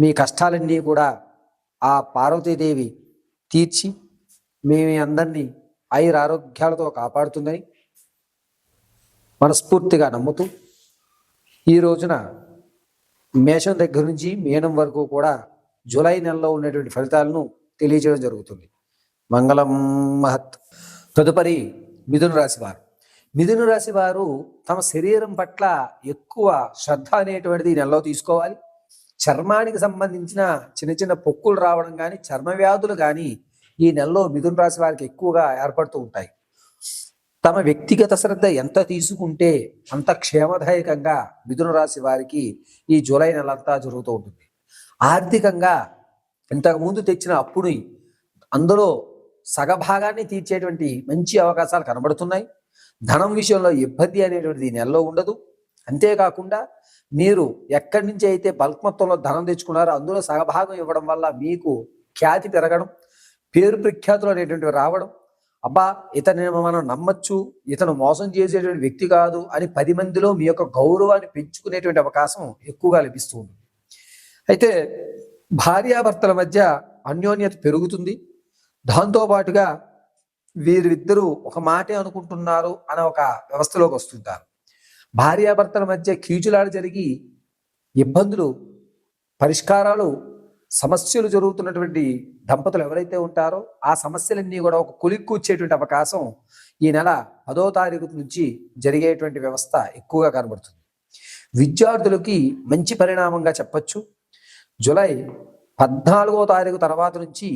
మీ కష్టాలన్నీ కూడా ఆ పార్వతీదేవి తీర్చి మీ అందరినీ ఆయుర ఆరోగ్యాలతో కాపాడుతుందని మనస్ఫూర్తిగా నమ్ముతూ ఈ రోజున మేషం దగ్గర నుంచి మీనం వరకు కూడా జూలై నెలలో ఉన్నటువంటి ఫలితాలను తెలియజేయడం జరుగుతుంది. మంగళం మహత్. తదుపరి మిథున రాశి వారు. మిథున రాశి వారు తమ శరీరం పట్ల ఎక్కువ శ్రద్ధ అనేటువంటిది ఈ నెలలో తీసుకోవాలి. చర్మానికి సంబంధించిన చిన్న చిన్న పొక్కులు రావడం కానీ చర్మ వ్యాధులు కానీ ఈ నెలలో మిథున రాశి వారికి ఎక్కువగా ఏర్పడుతూ ఉంటాయి. తమ వ్యక్తిగత శ్రద్ధ ఎంత తీసుకుంటే అంత క్షేమదాయకంగా మిథున రాశి వారికి ఈ జూలై నెలంతా జరుగుతూ ఉంటుంది. ఆర్థికంగా ఇంతకుముందు తెచ్చిన అప్పుని అందులో సగభాగాన్ని తీర్చేటువంటి మంచి అవకాశాలు కనబడుతున్నాయి. ధనం విషయంలో ఇబ్బంది అనేటువంటిది ఈ నెలలో ఉండదు. అంతేకాకుండా మీరు ఎక్కడి నుంచి అయితే బల్క్ మొత్తంలో ధనం తెచ్చుకున్నారో అందులో సగభాగం ఇవ్వడం వల్ల మీకు ఖ్యాతి పెరగడం పేరు ప్రఖ్యాతులు అనేటువంటివి రావడం అబ్బా ఇతని మనం నమ్మచ్చు ఇతను మోసం చేసేటువంటి వ్యక్తి కాదు అని పది మందిలో మీ యొక్క గౌరవాన్ని పెంచుకునేటువంటి అవకాశం ఎక్కువగా లభిస్తుంది అయితే భార్యాభర్తల మధ్య అన్యోన్యత పెరుగుతుంది. దాంతోపాటుగా వీరిద్దరూ ఒక మాటే అనుకుంటున్నారు అనే ఒక వ్యవస్థలోకి వస్తుంటారు. భార్యాభర్తల మధ్య కీచులాడు జరిగి ఇబ్బందులు పరిష్కారాలు సమస్యలు జరుగుతున్నటువంటి దంపతులు ఎవరైతే ఉంటారో ఆ సమస్యలన్నీ కూడా ఒక కొలిక్కు వచ్చేటువంటి అవకాశం ఈ నెల పదో తారీఖు నుంచి జరిగేటువంటి వ్యవస్థ ఎక్కువగా కనబడుతుంది. విద్యార్థులకి మంచి పరిణామంగా చెప్పచ్చు. జూలై పద్నాలుగో తారీఖు తర్వాత నుంచి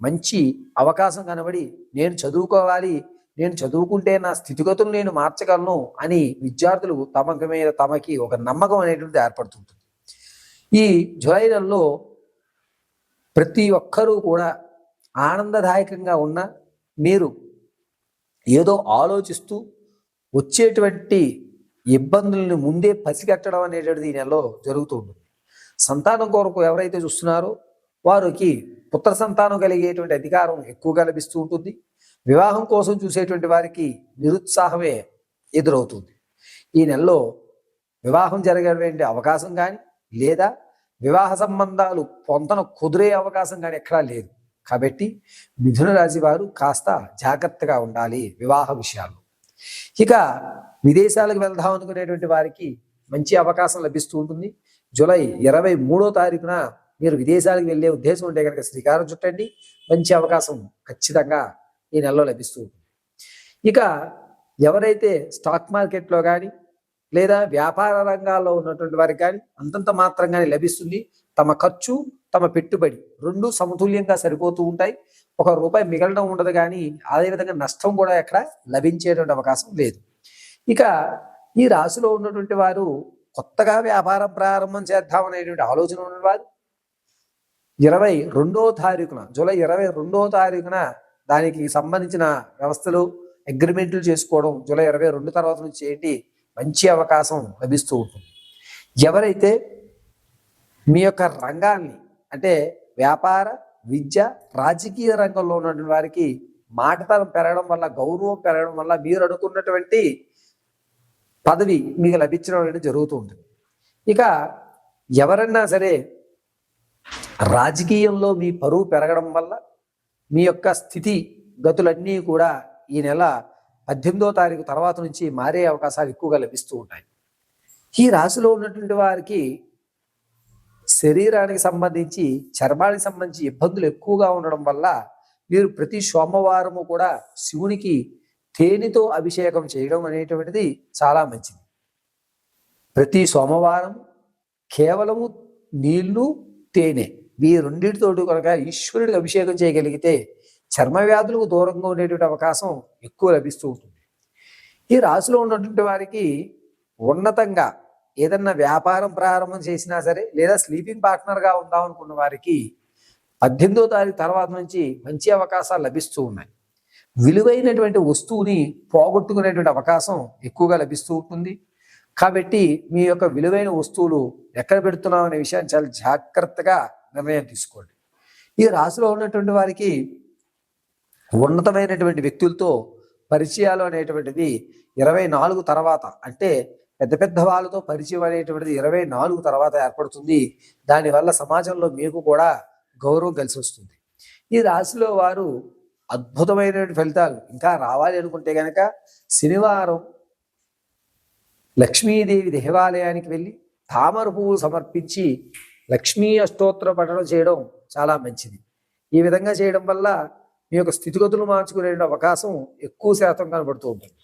మంచి అవకాశం కనబడి నేను చదువుకోవాలి నేను చదువుకుంటే నా స్థితిగతులు నేను మార్చగలను అని విద్యార్థులు తమకి మీద తమకి ఒక నమ్మకం అనేటువంటిది ఏర్పడుతుంటుంది. ఈ జులై నెలలో ప్రతి ఒక్కరూ కూడా ఆనందదాయకంగా ఉన్న మీరు ఏదో ఆలోచిస్తూ వచ్చేటువంటి ఇబ్బందులను ముందే పసిగట్టడం అనేటువంటిది ఈ నెలలో జరుగుతూ ఉంటుంది. సంతానం కొరకు ఎవరైతే చూస్తున్నారో వారికి పుత్ర సంతానం కలిగేటువంటి అధికారం ఎక్కువగా లభిస్తూ ఉంటుంది. వివాహం కోసం చూసేటువంటి వారికి నిరుత్సాహమే ఎదురవుతుంది. ఈ నెలలో వివాహం జరిగేటువంటి అవకాశం కానీ లేదా వివాహ సంబంధాలు పొంతన కుదిరే అవకాశం కానీ ఎక్కడా లేదు. కాబట్టి మిథున రాశి వారు కాస్త జాగ్రత్తగా ఉండాలి వివాహ విషయాల్లో. ఇక విదేశాలకు వెళ్దాం అనుకునేటువంటి వారికి మంచి అవకాశం లభిస్తూ ఉంటుంది. జూలై ఇరవై మూడో తారీఖున మీరు విదేశాలకు వెళ్ళే ఉద్దేశం ఉంటే కనుక శ్రీకారం చుట్టండి. మంచి అవకాశం ఖచ్చితంగా ఈ నెలలో లభిస్తూ ఉంటుంది. ఇక ఎవరైతే స్టాక్ మార్కెట్లో కానీ లేదా వ్యాపార రంగాల్లో ఉన్నటువంటి వారికి కానీ అంతంత మాత్రంగానే లభిస్తుంది. తమ ఖర్చు తమ పెట్టుబడి రెండు సమతుల్యంగా సరిపోతూ ఉంటాయి. ఒక రూపాయి మిగలడం ఉండదు కానీ అదేవిధంగా నష్టం కూడా ఎక్కడ లభించేటువంటి అవకాశం లేదు. ఇక ఈ రాశిలో ఉన్నటువంటి వారు కొత్తగా వ్యాపారం ప్రారంభం చేద్దామనేటువంటి ఆలోచన ఉన్నవారు. ఇరవై రెండో తారీఖున జూలై ఇరవై రెండో తారీఖున దానికి సంబంధించిన వ్యవస్థలు అగ్రిమెంట్లు చేసుకోవడం జూలై ఇరవై రెండు తర్వాత నుంచి ఏంటి మంచి అవకాశం లభిస్తూ ఉంటుంది. ఎవరైతే మీ యొక్క రంగాన్ని అంటే వ్యాపార విద్య రాజకీయ రంగంలో ఉన్నటువంటి వారికి మాటతనం పెరగడం వల్ల గౌరవం పెరగడం వల్ల మీరు అనుకున్నటువంటి పదవి మీకు లభించడం అనేది జరుగుతూ ఉంటుంది. ఇక ఎవరన్నా సరే రాజకీయంలో మీ పరువు పెరగడం వల్ల మీ యొక్క స్థితి గతులన్నీ కూడా ఈ నెల పద్దెనిమిదో తారీఖు తర్వాత నుంచి మారే అవకాశాలు ఎక్కువగా లభిస్తూ ఉంటాయి. ఈ రాశిలో ఉన్నటువంటి వారికి శరీరానికి సంబంధించి చర్మానికి సంబంధించి ఇబ్బందులు ఎక్కువగా ఉండడం వల్ల మీరు ప్రతి సోమవారము కూడా శివునికి తేనెతో అభిషేకం చేయడం అనేటువంటిది చాలా మంచిది. ప్రతి సోమవారం కేవలము నీళ్ళు తేనె ఈ రెండింటితోటి కనుక ఈశ్వరుడికి అభిషేకం చేయగలిగితే చర్మ వ్యాధులకు దూరంగా ఉండేటువంటి అవకాశం ఎక్కువ లభిస్తూ ఉంటుంది. ఈ రాశిలో ఉన్నటువంటి వారికి ఉన్నతంగా ఏదన్నా వ్యాపారం ప్రారంభం చేసినా సరే లేదా స్లీపింగ్ పార్ట్నర్గా ఉందాం అనుకున్న వారికి పద్దెనిమిదో తారీఖు తర్వాత నుంచి మంచి అవకాశాలు లభిస్తూ ఉన్నాయి. విలువైనటువంటి వస్తువుని పోగొట్టుకునేటువంటి అవకాశం ఎక్కువగా లభిస్తూ ఉంటుంది. కాబట్టి మీ యొక్క విలువైన వస్తువులు ఎక్కడ పెడుతున్నాం అనే విషయాన్ని చాలా జాగ్రత్తగా నిర్ణయం తీసుకోండి. ఈ రాశిలో ఉన్నటువంటి వారికి ఉన్నతమైనటువంటి వ్యక్తులతో పరిచయాలు అనేటువంటిది ఇరవై నాలుగు తర్వాత అంటే పెద్ద పెద్ద వాళ్ళతో పరిచయం అనేటువంటిది ఇరవై నాలుగు తర్వాత ఏర్పడుతుంది. దానివల్ల సమాజంలో మీకు కూడా గౌరవం కలిసి వస్తుంది. ఈ రాశిలో వారు అద్భుతమైనటువంటి ఫలితాలు ఇంకా రావాలి అనుకుంటే కనుక శనివారం లక్ష్మీదేవి దేవాలయానికి వెళ్ళి తామర పువ్వు సమర్పించి లక్ష్మీ అష్టోత్తర పఠనం చేయడం చాలా మంచిది. ఈ విధంగా చేయడం వల్ల మీ యొక్క స్థితిగతులు మార్చుకునే అవకాశం ఎక్కువ శాతం కనబడుతూ ఉంటుంది.